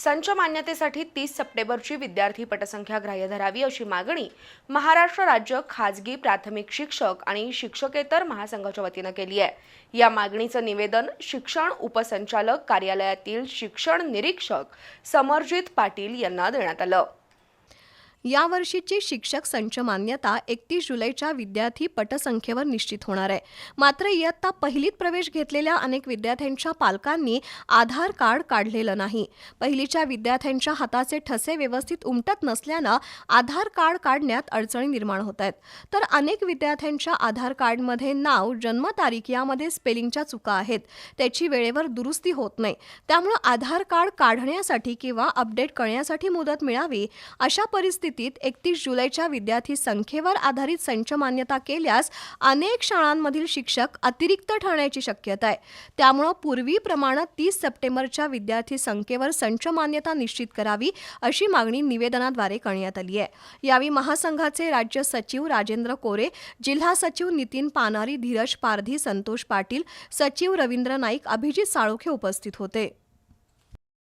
संच मान्यतेसाठी तीस सप्टेंबरची विद्यार्थी पटसंख्या ग्राह्य धरावी अशी मागणी महाराष्ट्र राज्य खाजगी प्राथमिक शिक्षक आणि शिक्षकेतर महासंघाच्या वतीनं केली आहे. या मागणीचं निवेदन शिक्षण उपसंचालक कार्यालयातील शिक्षण निरीक्षक समरजित पाटील यांना देण्यात आलं. यावर्षीची शिक्षक संच मान्यता एकतीस जुलैच्या विद्यार्थी पटसंख्येवर निश्चित होणार आहे. मात्र इयत्ता पहिलीत प्रवेश घेतलेल्या अनेक विद्यार्थ्यांच्या पालकांनी आधार कार्ड काढलेलं नाही. पहिलीच्या विद्यार्थ्यांच्या हाताचे ठसे व्यवस्थित उमटत नसल्यानं आधार कार्ड काढण्यात अडचणी निर्माण होत आहेत. तर अनेक विद्यार्थ्यांच्या आधार कार्डमध्ये नाव जन्मतारीख यामध्ये स्पेलिंगच्या चुका आहेत. त्याची वेळेवर दुरुस्ती होत नाही. त्यामुळं आधार कार्ड काढण्यासाठी किंवा अपडेट करण्यासाठी मुदत मिळावी अशा परिस्थिती परिस्थितीत एकतीस जुलैच्या विद्यार्थी संख्येवर आधारित संच मान्यता केल्यास अनेक शाळांमधील शिक्षक अतिरिक्त ठरण्याची शक्यता आहे. त्यामुळं पूर्वीप्रमाणे तीस सप्टेंबरच्या विद्यार्थी संख्येवर संच मान्यता निश्चित करावी अशी मागणी निवेदनाद्वारे करण्यात आली आहे. यावेळी महासंघाचे राज्य सचिव राजेंद्र कोरे जिल्हा सचिव नितीन पानारी धीरज पारधी संतोष पाटील सचिव रवींद्र नाईक अभिजित साळोखे उपस्थित होते.